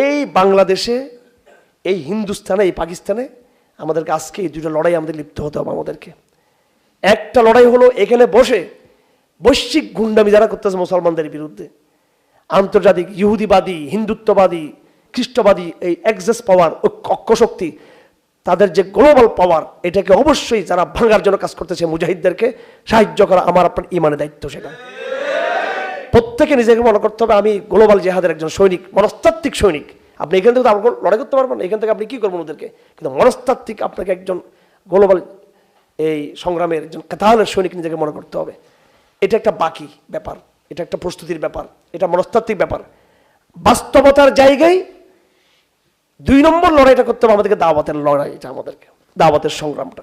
এই বাংলাদেশে, এই হিন্দুস্তানে, এই পাকিস্তানে আমাদেরকে আজকে এই দুটো লড়াই আমাদের লিপ্ত হতে হবে আমাদেরকে। একটা লড়াই হলো এখানে বসে বৈশ্বিক গুন্ডামি যারা করতেছে মুসলমানদের বিরুদ্ধে। আন্তর্জাতিক ইহুদিবাদী, হিন্দুত্ববাদী, খ্রিস্টবাদী এই এক্সেস পাওয়ার অক্ষশক্তি তাদের যে গ্লোবাল পাওয়ার এটাকে অবশ্যই যারা ভাঙার জন্য কাজ করতেছে মুজাহিদদেরকে সাহায্য করা আমার আপনার ইমানের দায়িত্ব সেটা। প্রত্যেকে নিজেকে মনে করতে হবে, আমি গ্লোবাল জেহাদের একজন সৈনিক, মনস্তাত্ত্বিক সৈনিক। আপনি এখান থেকে তো লড়াই করতে পারবেন এখান থেকে আপনি কি করবেন ওদেরকে? কিন্তু মনস্তাত্ত্বিক আপনাকে একজন গ্লোবাল এই সংগ্রামের একজন কাতালের সৈনিক নিজেকে মনে করতে হবে। এটা একটা বাকি ব্যাপার, এটা একটা প্রস্তুতির ব্যাপার, এটা মনস্তাত্ত্বিক ব্যাপার। বাস্তবতার জায়গায় দুই নম্বর লড়াইটা করতে হবে আমাদেরকে, দাওয়াতের লড়াই এটা আমাদেরকে, দাওয়াতের সংগ্রামটা,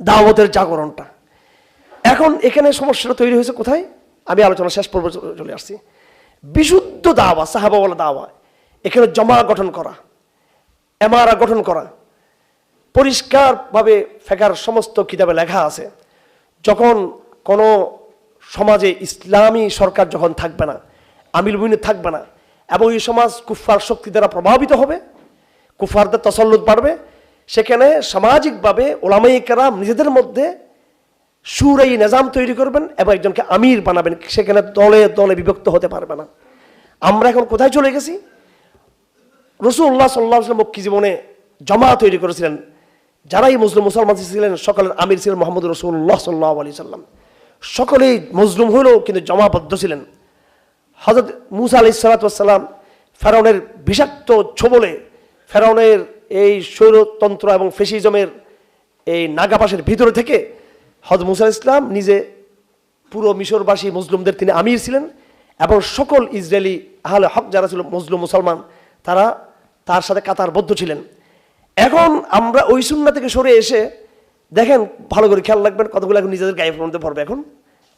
দাওয়াতের জাগরণটা। এখন এখানে সমস্যাটা তৈরি হয়েছে কোথায়? আমি আলোচনা শেষ পর্ব চলে আসছি। বিশুদ্ধ দাওয়া, সাহাবাওয়ালা দাওয়া, এখানে জমা গঠন করা এমারা গঠন করা, পরিষ্কারভাবে ফেকার সমস্ত কিতাবে লেখা আছে। যখন কোনো সমাজে ইসলামী সরকার যখন থাকবে না, আমিল মুমিন থাকবে না, এবং এই সমাজ কুফার শক্তি দ্বারা প্রভাবিত হবে কুফারদের তসল্লুত বাড়বে, সেখানে সামাজিকভাবে ওলামাই কেরাম নিজেদের মধ্যে সুর এই নিজাম তৈরি করবেন এবং একজনকে আমির বানাবেন, সেখানে দলে দলে বিভক্ত হতে পারবে না। আমরা এখন কোথায় চলে গেছি? রসুল্লাহ সাল্লাহ মক্কি জীবনে জমা তৈরি করেছিলেন। যারাই মুসলিম, মুসলমান ছিলেন, সকলের আমির ছিলেন মোহাম্মদ রসুল্লাহ সাল্লাহ আলি সাল্লাম সকলেই মজলুম হলেও কিন্তু জমাবদ্ধ ছিলেন। হজরত মুসা আলি সালাতাম ফেরাউনের বিষাক্ত ছোবলে, ফেরাউনের এই স্বৈরতন্ত্র এবং ফেসিজমের এই নাগাপাশের ভিতরে থেকে হজরত মুসা ইসলাম নিজে পুরো মিশরবাসী মুসলিমদের তিনি আমির ছিলেন এবং সকল ইসরায়েলি আহলে হক যারা ছিল মুসলিম, মুসলমান, তারা তার সাথে কাতারবদ্ধ ছিলেন। এখন আমরা ওই সুন্না থেকে সরে এসে দেখেন, ভালো করে খেয়াল রাখবেন, কতগুলো এখন নিজেদের গায়ে পড়তে পড়বে এখন।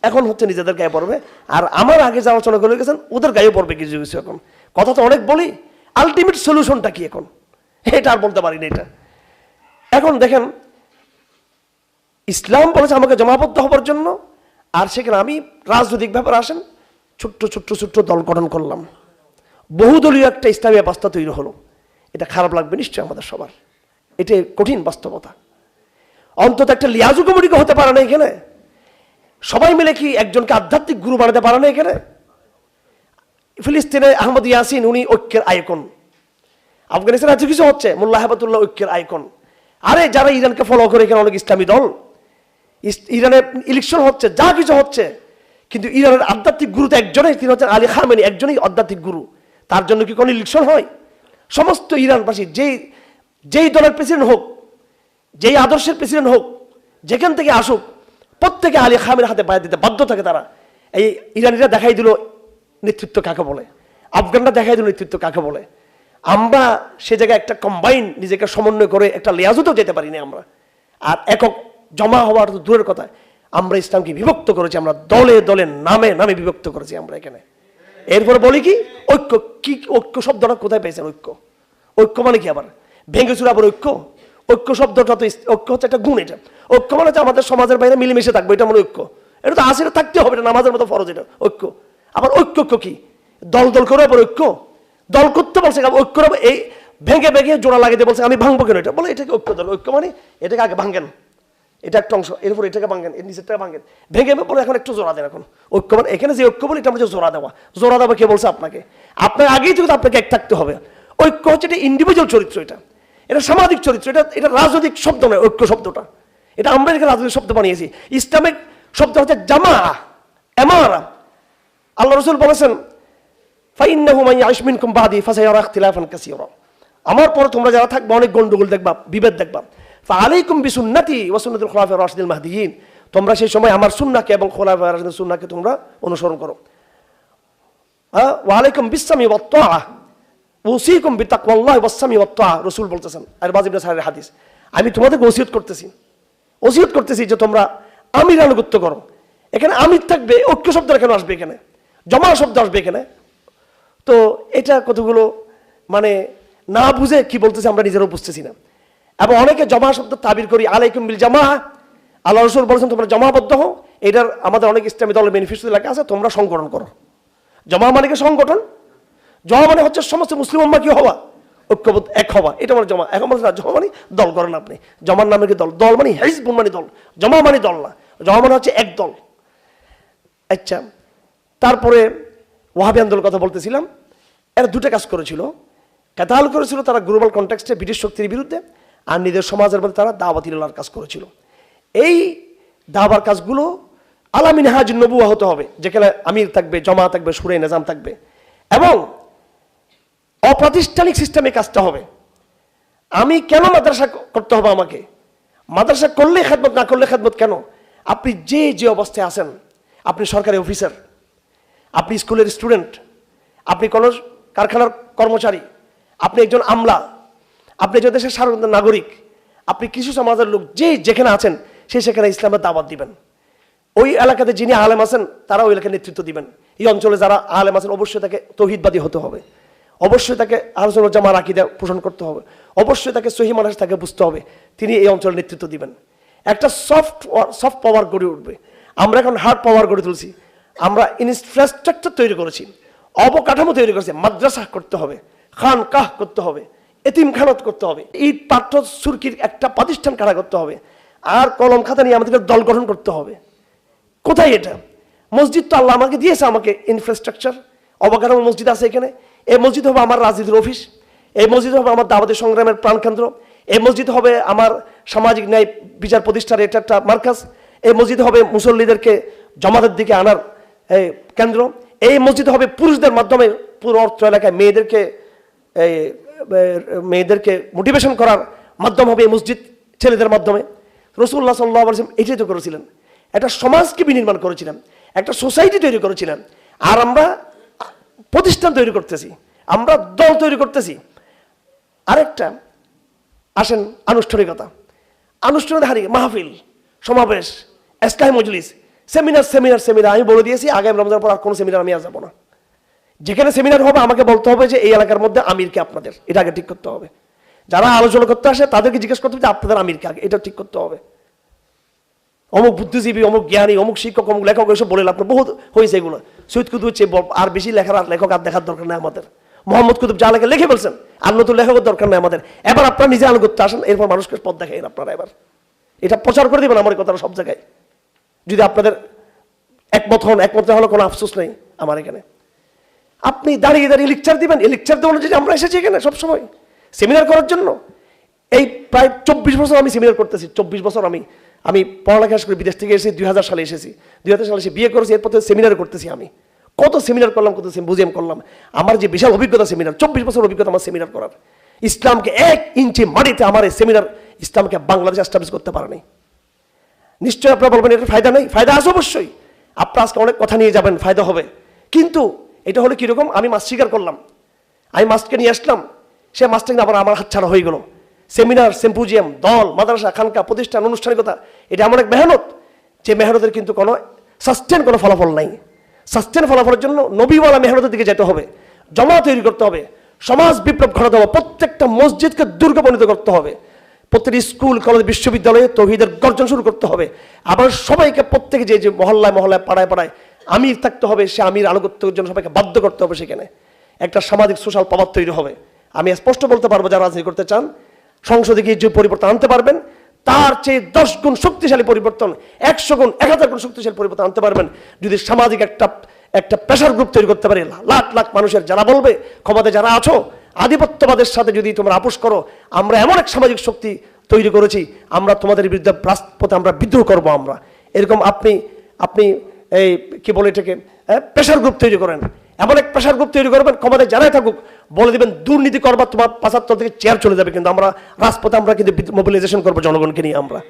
এখন হচ্ছে নিজেদের গায়ে পড়বে। আর আমার আগে যে আলোচনা করে গেছেন, ওদের গায়ে পড়বে কিছু কিছু এখন। কথা তো অনেক বলি আলটিমেট সলিউশনটা কি এখন? এটা আর বলতে পারি না এটা। এখন দেখেন ইসলাম বলেছে আমাকে জমাবদ্ধ হবার জন্য। আর সেখানে আমি রাজনৈতিক ব্যাপারে আসেন, ছোট্ট ছোট্ট ছোট্ট দল গঠন করলাম। বহুদলীয় একটা ইসলামী ব্যবস্থা তৈরি হলো। এটা খারাপ লাগবে নিশ্চয়ই আমাদের সবার। এটা কঠিন বাস্তবতা। অন্তত একটা লিয়াজু কমিটিকে হতে পারে না এখানে। সবাই মিলে কি একজনকে আধ্যাত্মিক গুরু বানাতে পারে না এখানে? ফিলিস্তিনে আহমদ ইয়াসিন, উনি ঐক্যের আইকন। আফগানিস্তানে এত কিছু হচ্ছে, মোল্লা হেবাতুল্লাহ ঐক্যের আইকন। আরে যারা ইরানকে ফলো করে, এখানে অনেক ইসলামী দল। ইরানে ইলেকশন হচ্ছে, যা কিছু হচ্ছে। কিন্তু ইরানের আধ্যাত্মিক গুরু তো একজনই, তিনি হচ্ছেন আলী খামেনি, একজনই আধ্যাত্মিক গুরু। তার জন্য কি কোনো ইলেকশন হয়? সমস্ত ইরানবাসী, যেই যেই দলের প্রেসিডেন্ট হোক, যেই আদর্শের প্রেসিডেন্ট হোক, যেখান থেকে আসুক, প্রত্যেকে আলী খামের হাতে পায়ে দিতে বাধ্য থাকে তারা। এই ইরানিরা দেখাই দিল নেতৃত্ব কাকে বলে? আফগানরা দেখাই দিল নেতৃত্ব কাকে বলে? আমরা সে জায়গায় একটা কম্বাইন নিজেকে সমন্বয় করে একটা লেয়াজতেও যেতে পারি না আমরা। আর একক জমা হওয়ার তো দূরের কথা। আমরা ইসলামকে বিভক্ত করেছি, আমরা দলে দলে নামে নামে বিভক্ত করেছি আমরা এখানে। এরপরে বলি কি, ঐক্য কি ঐক্য শব্দটা কোথায় পেয়েছেন ঐক্য? ঐক্য মানে কি আবার? ভেঙে চুরা আবার ঐক্য? ঐক্য শব্দটা তো ঐক্য হচ্ছে একটা গুণ এটা। ঐক্য মানে হচ্ছে আমাদের সমাজের বাইরে মিলেমিশে থাকবে, এটা মানে ঐক্য। এটা তো আসলে থাকতে হবে, এটা নামাজের মতো ফরজ এটা, ঐক্য। আবার ঐক্য ঐক্য কি? দল দল করে আবার ঐক্য? দল করতে বলছে ঐক্য এই ভেঙে ভেঙে জোড়া দিয়ে বলছে, আমি ভাঙবো কেন এটা? বলে এটাকে ঐক্য দল, ঐক্য মানে এটাকে আগে ভাঙেন। এটা একটা অংশ এরপর এটাকে ভাঙেন, এর নিচেরটাকে ভাঙেন। ভেঙে বলে এখন একটু জোড়া দেন এখন। ঐক্য মানে এখানে যে ঐক্য বলে, এটা হচ্ছে জোড়া দেওয়া। জোড়া দেওয়া কে বলছে আপনাকে? আপনার আগেই কিন্তু আপনাকে এক থাকতে হবে। ঐক্য হচ্ছে এটা ইন্ডিভিজুয়াল চরিত্র এটা। এটা সামাজিক চরিত্র, এটা এটা রাজনৈতিক শব্দ নয়, ঐক্য শব্দটা। এটা আমরা এখানে রাজনৈতিক শব্দ বানিয়েছি। ইসলামিক শব্দ হচ্ছে জামা এমারা। আল্লাহ রসুল বলেছেন, ফাইন্নাহু মান ইয়াইশ মিনকুম বাদি ফাসায়ারা ইখতিলাফান কাসীরা। আমার পরে তোমরা যারা থাকবে, অনেক গন্ডগোল দেখবা, বিভেদ দেখবা। বিসুন্নতি ওয়া সুন্নাতুল খুলাফায়ে রাশিদুল মাহদিয়িন তোমরা সেই সময় আমার সুন্নাহকে এবং খোলাফায়ে রাশিদুল সুন্নাহকে তোমরা অনুসরণ করো। হ্যাঁ ওয়া আলাইকুম বিসসামি ওয়াত ওসিকুম বলতেছেন। আর হাদিস। আমি তোমাদেরকে ওসিয়ত করতেছি। ওসিয়ত করতেছি যে তোমরা আমির আনুগত্য করো। এখানে আমির থাকবে, ঐক্য শব্দ কেন আসবে এখানে? জমা শব্দ আসবে এখানে। তো এটা কতগুলো মানে না বুঝে কি বলতেছে আমরা নিজেরাও বুঝতেছি না। এবং অনেকে জমা শব্দ তাবির করি আলাইকুম বিল জামা আল্লাহ রসুল বলেছেন তোমরা জমাবদ্ধ হও। এটার আমাদের অনেক ইসলামী দলের বেনিফিট লেখা আছে তোমরা সংগঠন করো। জমা মানে কি সংগঠন? জমা মানে হচ্ছে সমস্ত মুসলিম উম্মা কি হওয়া ঐক্যবোধ এক হওয়া। এটা মানে জমা। এখন না, জমা মানে দল করেন আপনি। জমার নামে কি দল? দল মানে হিজবুল মানে দল। জমা মানে দল না। জমা মানে হচ্ছে এক দল। আচ্ছা তারপরে ওয়াহাবি আন্দোলন কথা বলতেছিলাম। এরা দুটো কাজ করেছিল। কেতাল করেছিল তারা গ্লোবাল কন্ট্যাক্সটে ব্রিটিশ শক্তির বিরুদ্ধে। আর নিজের সমাজের মধ্যে তারা দাওয়াতি লার কাজ করেছিল। এই দাবার কাজগুলো আলামিন হাজ নবুয়া হতে হবে, যেখানে আমির থাকবে জমা থাকবে, সুরে নিজাম থাকবে। এবং অপ্রাতিষ্ঠানিক সিস্টেমে কাজটা হবে। আমি কেন মাদ্রাসা করতে হবে আমাকে? মাদ্রাসা করলে খেদমত, না করলে খেদমত কেন? আপনি যে যে অবস্থায় আছেন, আপনি সরকারি অফিসার, আপনি স্কুলের স্টুডেন্ট, আপনি কোনো কারখানার কর্মচারী, আপনি একজন আমলা আপনি যে দেশের সাধারণ নাগরিক, আপনি কিছু সমাজের লোক যে যেখানে আছেন, সে সেখানে ইসলামের দাওয়াত দিবেন। ওই এলাকাতে যিনি আলেম আছেন, তারা ওই এলাকায় নেতৃত্ব দিবেন। এই অঞ্চলে যারা আলেম আছেন, অবশ্যই তাকে তৌহিদবাদী হতে হবে। অবশ্যই তাকে আলোচনা জামার আকিদা পোষণ করতে হবে। অবশ্যই তাকে সহি মানুষ তাকে বুঝতে হবে। তিনি এই অঞ্চলে নেতৃত্ব দিবেন। একটা সফট সফট পাওয়ার গড়ে উঠবে। আমরা এখন হার্ড পাওয়ার গড়ে তুলছি। আমরা ইনফ্রাস্ট্রাকচার তৈরি করেছি। অবকাঠামো তৈরি করেছি। মাদ্রাসা করতে হবে। খান কাহ করতে হবে। এতিমখানত করতে হবে। ইট পাঠ্য সুরকির একটা প্রতিষ্ঠান খাড়া করতে হবে? আর কলম খাতা নিয়ে আমাদেরকে দল গঠন করতে হবে। কোথায় এটা? মসজিদ তো আল্লাহ আমাকে দিয়েছে আমাকে ইনফ্রাস্ট্রাকচার অবকাঠামো মসজিদ আছে এখানে। এই মসজিদ হবে আমার রাজনীতির অফিস। এই মসজিদ হবে আমার দাওয়াতি সংগ্রামের প্রাণকেন্দ্র এই মসজিদ হবে আমার সামাজিক ন্যায় বিচার প্রতিষ্ঠার এটা একটা মার্কাজ। এই মসজিদ হবে মুসল্লিদেরকে জমাতের দিকে আনার কেন্দ্র। এই মসজিদ হবে পুরুষদের মাধ্যমে পুরো অর্থ এলাকায় মেয়েদেরকে এই, মেয়েদেরকে মোটিভেশন করার মাধ্যম হবে মসজিদ ছেলেদের মাধ্যমে। রসুল্লাহ সাল্লাহ আলসালাম এটাই তো করেছিলেন। একটা সমাজকে বিনির্মাণ করেছিলেন, একটা সোসাইটি তৈরি করেছিলেন। আর আমরা প্রতিষ্ঠান তৈরি করতেছি, আমরা দল তৈরি করতেছি। আরেকটা, আসেন আনুষ্ঠানিকতা। আনুষ্ঠানিক হারি মাহফিল, সমাবেশ, এসকাই মজলিস, সেমিনার সেমিনার সেমিনার আমি বলে দিয়েছি, আগামী রমজান পর আর কোনো সেমিনার আমি আর যাব না। যেখানে সেমিনার হবে, আমাকে বলতে হবে যে এই এলাকার মধ্যে আমিরকে আপনাদের, এটা আগে ঠিক করতে হবে। যারা আলোচনা করতে আসে, তাদেরকে জিজ্ঞেস করতে হবে যে আপনাদের আমিরকে আগে এটা ঠিক করতে হবে। অমুক বুদ্ধিজীবী, অমুক জ্ঞানী, অমুক শিক্ষক, অমুক লেখক, এসব বলে নেই। বহুত হয়েছে এগুলো। সৈয়দ কুতুব হচ্ছে আর বেশি লেখার আর লেখক আর দেখার দরকার নেই আমাদের। মোহাম্মদ কুতুব যা লেখে, লিখে বলছেন আর নতুন লেখকের দরকার নেই আমাদের। এবার আপনারা নিজে আনুগত্য আসেন, এরপর মানুষকে পথ দেখাই আপনারা এবার। এটা প্রচার করে দেবেন আমার কথাটা সব জায়গায়। যদি আপনাদের একমত হন, একমত হলে কোনো আফসোস নেই আমার এখানে। আপনি দাঁড়িয়ে দাঁড়িয়ে লেকচার দিবেন। এই লেকচার দেওয়ার জন্য আমরা এসেছি এখানে সবসময়। সেমিনার করার জন্য। এই প্রায় চব্বিশ বছর আমি সেমিনার করতেছি। চব্বিশ বছর আমি আমি পড়ালেখা করে বিদেশ থেকে এসেছি, দুই হাজার সালে এসেছি। দুই হাজার সালে এসে বিয়ে করেছি, এরপর সেমিনার করতেছি আমি। কত সেমিনার করলাম, কত বুঝিয়াম করলাম। আমার যে বিশাল অভিজ্ঞতা সেমিনার চব্বিশ বছর অভিজ্ঞতা আমার সেমিনার করার। ইসলামকে এক ইঞ্চি মাটিতে আমার এই সেমিনার ইসলামকে বাংলাদেশে এস্টাবলিশ করতে পারেনি নিশ্চয়ই আপনারা বলবেন এটা ফায়দা নেই? ফায়দা আছে অবশ্যই। আপনারা আজকে অনেক কথা নিয়ে যাবেন, ফায়দা হবে। কিন্তু এটা হলো কীরকম? আমি মাছ স্বীকার করলাম। আমি মাছকে নিয়ে আসলাম। সে মাছটা কিন্তু আবার আমার হাতছাড়া হয়ে গেল। সেমিনার সিম্পোজিয়াম দল, মাদ্রাসা, খানকা, প্রতিষ্ঠান, আনুষ্ঠানিকতা, এটা এমন এক মেহনত যে মেহনতের কিন্তু কোনো সাস্টেন কোনো ফলাফল নাই। সাস্টেন ফলাফলের জন্য নবীওয়ালা মেহনতের দিকে যেতে হবে। জমা তৈরি করতে হবে। সমাজ বিপ্লব ঘটাতে হবে। প্রত্যেকটা মসজিদকে দুর্গ করতে হবে। প্রত্যেকটি স্কুল, কলেজ, বিশ্ববিদ্যালয়ে তহিদের গর্জন শুরু করতে হবে। আবার সবাইকে প্রত্যেকে যে যে মহল্লায় মহল্লায়, পাড়ায় পাড়ায় আমির থাকতে হবে, সে আমির আনুগত্যের জন্য সবাইকে বাধ্য করতে হবে সেখানে। একটা সামাজিক, সোশ্যাল প্রভাব তৈরি হবে। আমি স্পষ্ট বলতে পারব যারা রাজনীতি করতে চান, সংসদে গিয়ে যে পরিবর্তন আনতে পারবেন, তার চেয়ে দশ গুণ শক্তিশালী পরিবর্তন, একশো গুণ, এক হাজার গুণ শক্তিশালী পরিবর্তন আনতে পারবেন। যদি সামাজিক একটা একটা প্রেশার গ্রুপ তৈরি করতে পারে, লাখ লাখ মানুষের যারা বলবে, ক্ষমতায় যারা আছো, আধিপত্যবাদের সাথে যদি তোমরা আপোষ করো, আমরা এমন এক সামাজিক শক্তি তৈরি করেছি, আমরা তোমাদের বিরুদ্ধে রাজপথে আমরা বিদ্রোহ করব আমরা। এরকম আপনি আপনি এই, কি বলে এটাকে? প্রেশার গ্রুপ তৈরি করেন। এমন এক প্রেশার গ্রুপ তৈরি করবেন, ক্ষমতায় যারাই থাকুক, বলে দিবেন, দুর্নীতি করবার তোমার পাঁচাত্তর থেকে চেয়ার চলে যাবে। কিন্তু আমরা রাজপথে আমরা কিন্তু মোবিলাইজেশন করব জনগণকে নিয়ে আমরা।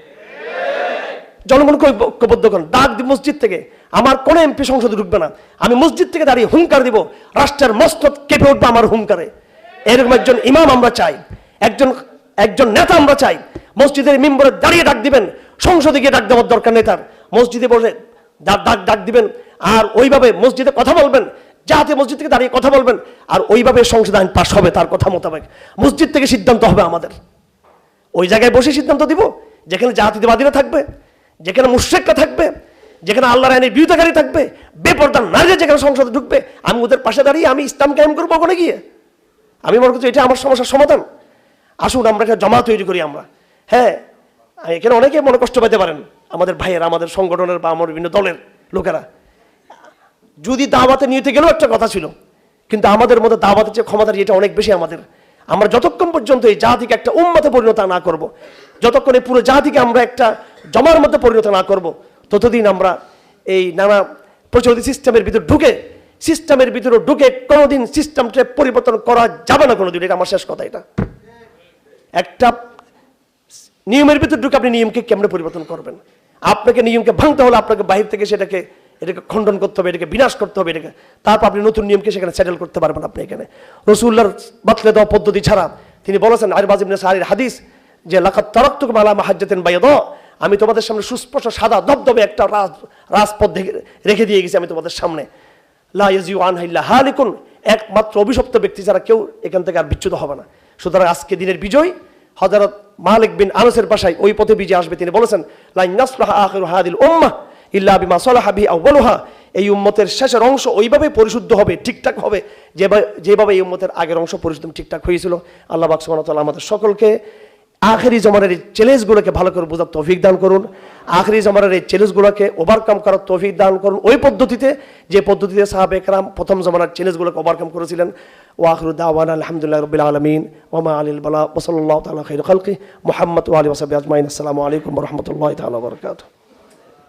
জনগণকে ঐক্যবদ্ধ করেন। ডাক দিব মসজিদ থেকে। আমার কোনো এমপি সংসদে ঢুকবে না। আমি মসজিদ থেকে দাঁড়িয়ে হুঙ্কার দিব, রাষ্ট্রের মস্তক কেঁপে উঠবে আমার হুঙ্কারে। এরকম একজন ইমাম আমরা চাই। একজন একজন নেতা আমরা চাই। মসজিদের মিম্বরে দাঁড়িয়ে ডাক দিবেন। সংসদে গিয়ে ডাক দেওয়ার দরকার নেই তার। মসজিদে বসে ডাক ডাক ডাক দিবেন। আর ওইভাবে মসজিদে কথা বলবেন যাতে মসজিদ থেকে দাঁড়িয়ে কথা বলবেন, আর ওইভাবে সংসদ আইন পাশ হবে তার কথা মোতাবেক। মসজিদ থেকে সিদ্ধান্ত হবে আমাদের। ওই জায়গায় বসে সিদ্ধান্ত দিব, যেখানে জাতিবাদীরা থাকবে, যেখানে মুশ্রেকরা থাকবে, যেখানে আল্লাহর আইনের বিরোধিতাকারী থাকবে, বেপরদার নারীরা যেখানে সংসদে ঢুকবে, আমি ওদের পাশে দাঁড়িয়ে আমি ইসলাম কায়েম করব ওখানে গিয়ে। আমি মনে করছি এটা আমার সমস্যার সমাধান। আসুন আমরা একটা জমা তৈরি করি আমরা। হ্যাঁ এখানে অনেকে মনে কষ্ট পেতে পারেন। আমাদের ভাইয়ের, আমাদের সংগঠনের বা আমার বিভিন্ন দলের লোকেরা যদি দাওয়াতে নিতে গেলেও একটা কথা ছিল, কিন্তু আমাদের মধ্যে দাওয়াতের যে ক্ষমতা এটা অনেক বেশি আমাদের আমরা যতক্ষণ পর্যন্ত এই জাতিকে একটা উম্মতে পরিণত না করব। যতক্ষণ এই পুরো জাতিকে আমরা একটা জমার মধ্যে পরিণত না করব। ততদিন আমরা এই নানা প্রচলিত সিস্টেমের ভিতর ঢুকে, সিস্টেমের ভিতরে ঢুকে কোনোদিন সিস্টেমটা পরিবর্তন করা যাবে না কোনোদিন এটা আমার শেষ কথা এটা একটা নিয়মের ভিতর ঢুকে আপনি নিয়মকে কেমনে পরিবর্তন করবেন আপনাকে নিয়মকে ভাঙতে হলে আপনাকে বাহির থেকে সেটাকে, এটাকে খণ্ডন করতে হবে, এটাকে বিনাশ করতে হবে, এটাকে, তারপর আপনি নতুন নিয়মকে সেখানে সেটেল করতে পারবেন আপনি এখানে। রসুল্লার বাতলে দেওয়া পদ্ধতি ছাড়া তিনি বলেছেন আর বাজিবনে সাহারির হাদিস যে লাখাত তরক্তুক মালা মাহাজ্জাতেন বাইদ আমি তোমাদের সামনে সুস্পষ্ট সাদা দবদবে একটা রাজ, রাজপথ রেখে দিয়ে গেছি আমি তোমাদের সামনে। লা ইয়াজিউ আনহা ইল্লা হালিকুন, একমাত্র অভিশপ্ত ব্যক্তি যারা কেউ এখান থেকে আর বিচ্যুত হবে না। সুতরাং আজকে দিনের বিজয় হযরত মালিক বিন আনসের বাসায় ওই পথে বিজয় আসবে। তিনি বলেছেন হাদিল উম্মাহ ইল্লা বিমা এই উম্মতের শেষের অংশ ওইভাবে পরিশুদ্ধ হবে, ঠিকঠাক হবে। যেভাবে এই উম্মতের আগের অংশ পরিশুদ্ধ ঠিকঠাক হয়েছিল, আল্লাহ তাআলা আমাদের সকলকে আখেরি জমানের এই চ্যালেঞ্জগুলোকে ভালো করে বোঝার তৌফিক দান করুন। আখেরি জমানের এই চ্যালেঞ্জগুলোকে ওভারকাম করার তৌফিক দান করুন। ওই পদ্ধতিতে, যে পদ্ধতিতে সাহাবে একরাম প্রথম জমানার চ্যালেঞ্জগুলোকে ওভারকাম করেছিলেন وآخر دعوانا الحمد لله رب العالمين وما علي البلاء وصلى الله تعالى خير خلقه محمد وعلى وصحبه أجمعين. السلام عليكم ورحمة الله تعالى وبركاته.